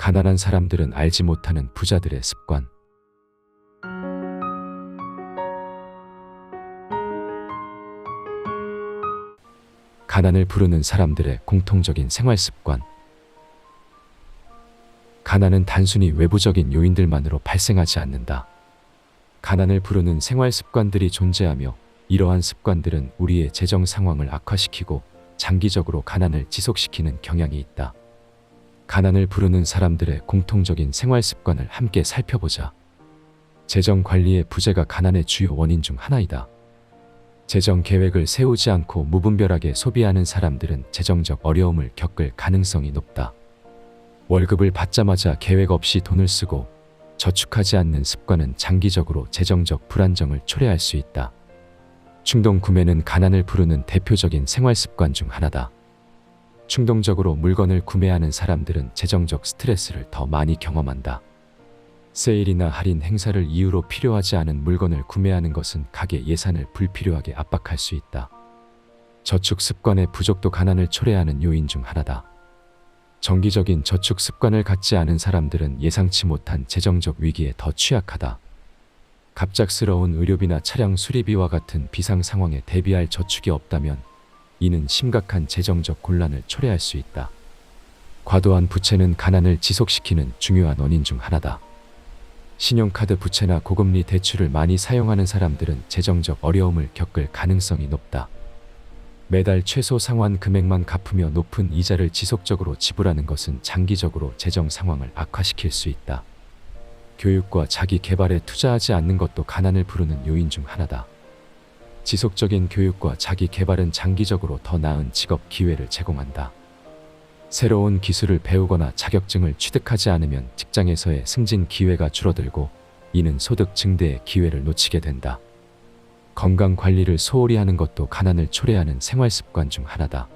가난한 사람들은 알지 못하는 부자들의 습관. 가난을 부르는 사람들의 공통적인 생활 습관. 가난은 단순히 외부적인 요인들만으로 발생하지 않는다. 가난을 부르는 생활 습관들이 존재하며 이러한 습관들은 우리의 재정 상황을 악화시키고 장기적으로 가난을 지속시키는 경향이 있다. 가난을 부르는 사람들의 공통적인 생활 습관을 함께 살펴보자. 재정 관리의 부재가 가난의 주요 원인 중 하나이다. 재정 계획을 세우지 않고 무분별하게 소비하는 사람들은 재정적 어려움을 겪을 가능성이 높다. 월급을 받자마자 계획 없이 돈을 쓰고 저축하지 않는 습관은 장기적으로 재정적 불안정을 초래할 수 있다. 충동 구매는 가난을 부르는 대표적인 생활 습관 중 하나다. 충동적으로 물건을 구매하는 사람들은 재정적 스트레스를 더 많이 경험한다. 세일이나 할인 행사를 이유로 필요하지 않은 물건을 구매하는 것은 가게 예산을 불필요하게 압박할 수 있다. 저축 습관의 부족도 가난을 초래하는 요인 중 하나다. 정기적인 저축 습관을 갖지 않은 사람들은 예상치 못한 재정적 위기에 더 취약하다. 갑작스러운 의료비나 차량 수리비와 같은 비상 상황에 대비할 저축이 없다면 이는 심각한 재정적 곤란을 초래할 수 있다. 과도한 부채는 가난을 지속시키는 중요한 원인 중 하나다. 신용카드 부채나 고금리 대출을 많이 사용하는 사람들은 재정적 어려움을 겪을 가능성이 높다. 매달 최소 상환 금액만 갚으며 높은 이자를 지속적으로 지불하는 것은 장기적으로 재정 상황을 악화시킬 수 있다. 교육과 자기 개발에 투자하지 않는 것도 가난을 부르는 요인 중 하나다. 지속적인 교육과 자기 개발은 장기적으로 더 나은 직업 기회를 제공한다. 새로운 기술을 배우거나 자격증을 취득하지 않으면 직장에서의 승진 기회가 줄어들고 이는 소득 증대의 기회를 놓치게 된다. 건강 관리를 소홀히 하는 것도 가난을 초래하는 생활 습관 중 하나다.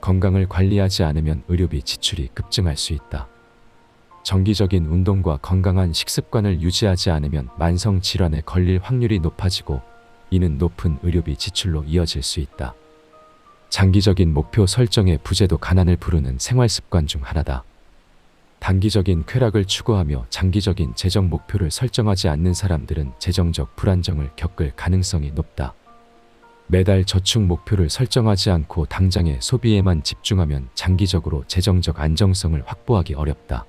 건강을 관리하지 않으면 의료비 지출이 급증할 수 있다. 정기적인 운동과 건강한 식습관을 유지하지 않으면 만성 질환에 걸릴 확률이 높아지고 이는 높은 의료비 지출로 이어질 수 있다. 장기적인 목표 설정의 부재도 가난을 부르는 생활 습관 중 하나다. 단기적인 쾌락을 추구하며 장기적인 재정 목표를 설정하지 않는 사람들은 재정적 불안정을 겪을 가능성이 높다. 매달 저축 목표를 설정하지 않고 당장의 소비에만 집중하면 장기적으로 재정적 안정성을 확보하기 어렵다.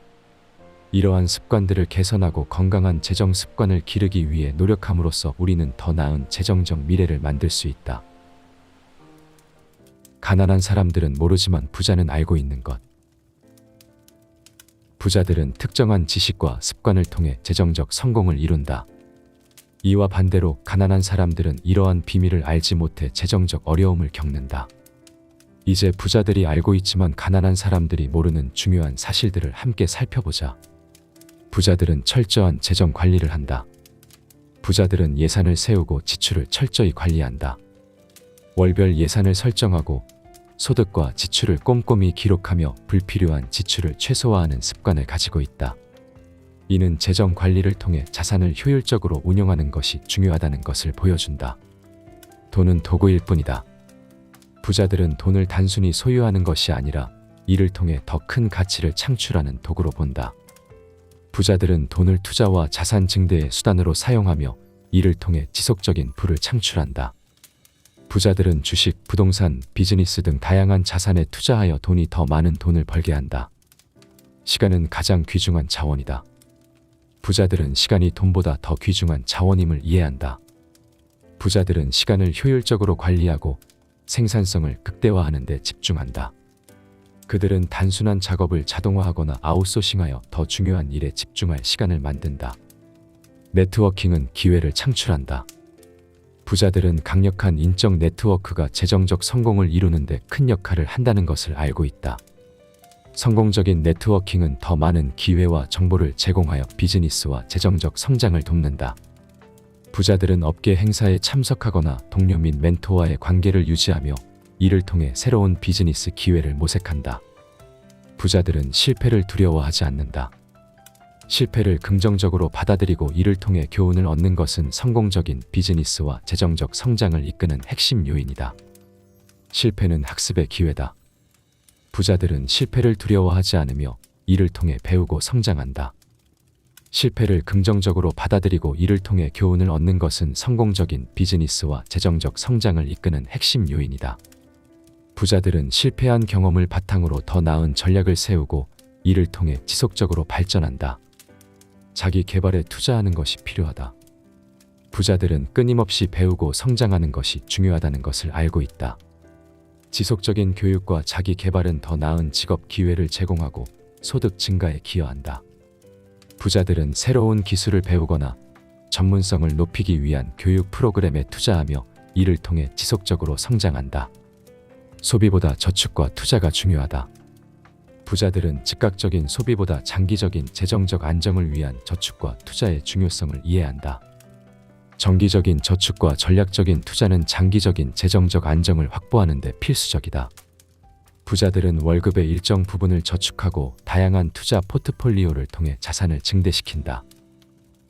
이러한 습관들을 개선하고 건강한 재정 습관을 기르기 위해 노력함으로써 우리는 더 나은 재정적 미래를 만들 수 있다. 가난한 사람들은 모르지만 부자는 알고 있는 것. 부자들은 특정한 지식과 습관을 통해 재정적 성공을 이룬다. 이와 반대로 가난한 사람들은 이러한 비밀을 알지 못해 재정적 어려움을 겪는다. 이제 부자들이 알고 있지만 가난한 사람들이 모르는 중요한 사실들을 함께 살펴보자. 부자들은 철저한 재정 관리를 한다. 부자들은 예산을 세우고 지출을 철저히 관리한다. 월별 예산을 설정하고 소득과 지출을 꼼꼼히 기록하며 불필요한 지출을 최소화하는 습관을 가지고 있다. 이는 재정 관리를 통해 자산을 효율적으로 운영하는 것이 중요하다는 것을 보여준다. 돈은 도구일 뿐이다. 부자들은 돈을 단순히 소유하는 것이 아니라 이를 통해 더 큰 가치를 창출하는 도구로 본다. 부자들은 돈을 투자와 자산 증대의 수단으로 사용하며 이를 통해 지속적인 부를 창출한다. 부자들은 주식, 부동산, 비즈니스 등 다양한 자산에 투자하여 돈이 더 많은 돈을 벌게 한다. 시간은 가장 귀중한 자원이다. 부자들은 시간이 돈보다 더 귀중한 자원임을 이해한다. 부자들은 시간을 효율적으로 관리하고 생산성을 극대화하는 데 집중한다. 그들은 단순한 작업을 자동화하거나 아웃소싱하여 더 중요한 일에 집중할 시간을 만든다. 네트워킹은 기회를 창출한다. 부자들은 강력한 인적 네트워크가 재정적 성공을 이루는데 큰 역할을 한다는 것을 알고 있다. 성공적인 네트워킹은 더 많은 기회와 정보를 제공하여 비즈니스와 재정적 성장을 돕는다. 부자들은 업계 행사에 참석하거나 동료 및 멘토와의 관계를 유지하며 이를 통해 새로운 비즈니스 기회를 모색한다. 부자들은 실패를 두려워하지 않는다. 실패를 긍정적으로 받아들이고 이를 통해 교훈을 얻는 것은 성공적인 비즈니스와 재정적 성장을 이끄는 핵심 요인이다. 실패는 학습의 기회다. 부자들은 실패를 두려워하지 않으며 이를 통해 배우고 성장한다. 실패를 긍정적으로 받아들이고 이를 통해 교훈을 얻는 것은 성공적인 비즈니스와 재정적 성장을 이끄는 핵심 요인이다. 부자들은 실패한 경험을 바탕으로 더 나은 전략을 세우고 이를 통해 지속적으로 발전한다. 자기 개발에 투자하는 것이 필요하다. 부자들은 끊임없이 배우고 성장하는 것이 중요하다는 것을 알고 있다. 지속적인 교육과 자기 개발은 더 나은 직업 기회를 제공하고 소득 증가에 기여한다. 부자들은 새로운 기술을 배우거나 전문성을 높이기 위한 교육 프로그램에 투자하며 이를 통해 지속적으로 성장한다. 소비보다 저축과 투자가 중요하다. 부자들은 즉각적인 소비보다 장기적인 재정적 안정을 위한 저축과 투자의 중요성을 이해한다. 정기적인 저축과 전략적인 투자는 장기적인 재정적 안정을 확보하는 데 필수적이다. 부자들은 월급의 일정 부분을 저축하고 다양한 투자 포트폴리오를 통해 자산을 증대시킨다.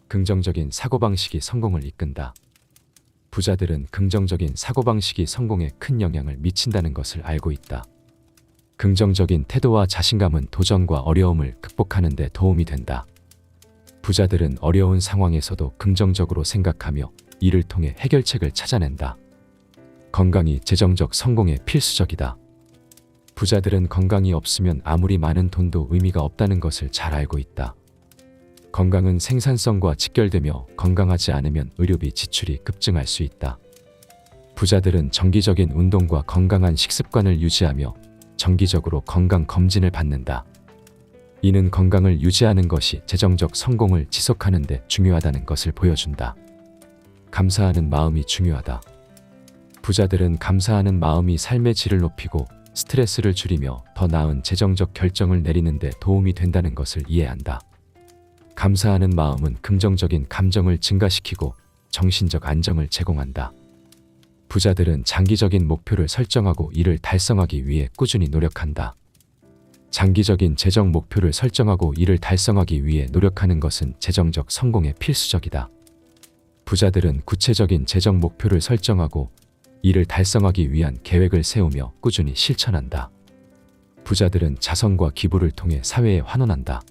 긍정적인 사고방식이 성공을 이끈다. 부자들은 긍정적인 사고방식이 성공에 큰 영향을 미친다는 것을 알고 있다. 긍정적인 태도와 자신감은 도전과 어려움을 극복하는 데 도움이 된다. 부자들은 어려운 상황에서도 긍정적으로 생각하며 이를 통해 해결책을 찾아낸다. 건강이 재정적 성공에 필수적이다. 부자들은 건강이 없으면 아무리 많은 돈도 의미가 없다는 것을 잘 알고 있다. 건강은 생산성과 직결되며 건강하지 않으면 의료비 지출이 급증할 수 있다. 부자들은 정기적인 운동과 건강한 식습관을 유지하며 정기적으로 건강 검진을 받는다. 이는 건강을 유지하는 것이 재정적 성공을 지속하는 데 중요하다는 것을 보여준다. 감사하는 마음이 중요하다. 부자들은 감사하는 마음이 삶의 질을 높이고 스트레스를 줄이며 더 나은 재정적 결정을 내리는 데 도움이 된다는 것을 이해한다. 감사하는 마음은 긍정적인 감정을 증가시키고 정신적 안정을 제공한다. 부자들은 장기적인 목표를 설정하고 이를 달성하기 위해 꾸준히 노력한다. 장기적인 재정 목표를 설정하고 이를 달성하기 위해 노력하는 것은 재정적 성공에 필수적이다. 부자들은 구체적인 재정 목표를 설정하고 이를 달성하기 위한 계획을 세우며 꾸준히 실천한다. 부자들은 자선과 기부를 통해 사회에 환원한다.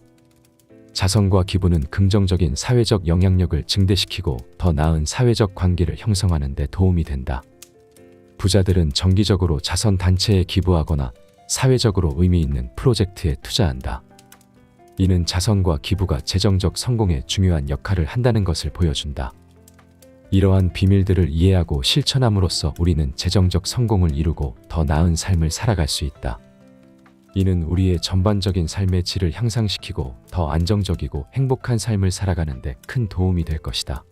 자선과 기부는 긍정적인 사회적 영향력을 증대시키고 더 나은 사회적 관계를 형성하는 데 도움이 된다. 부자들은 정기적으로 자선 단체에 기부하거나 사회적으로 의미 있는 프로젝트에 투자한다. 이는 자선과 기부가 재정적 성공에 중요한 역할을 한다는 것을 보여준다. 이러한 비밀들을 이해하고 실천함으로써 우리는 재정적 성공을 이루고 더 나은 삶을 살아갈 수 있다. 이는 우리의 전반적인 삶의 질을 향상시키고 더 안정적이고 행복한 삶을 살아가는 데 큰 도움이 될 것이다.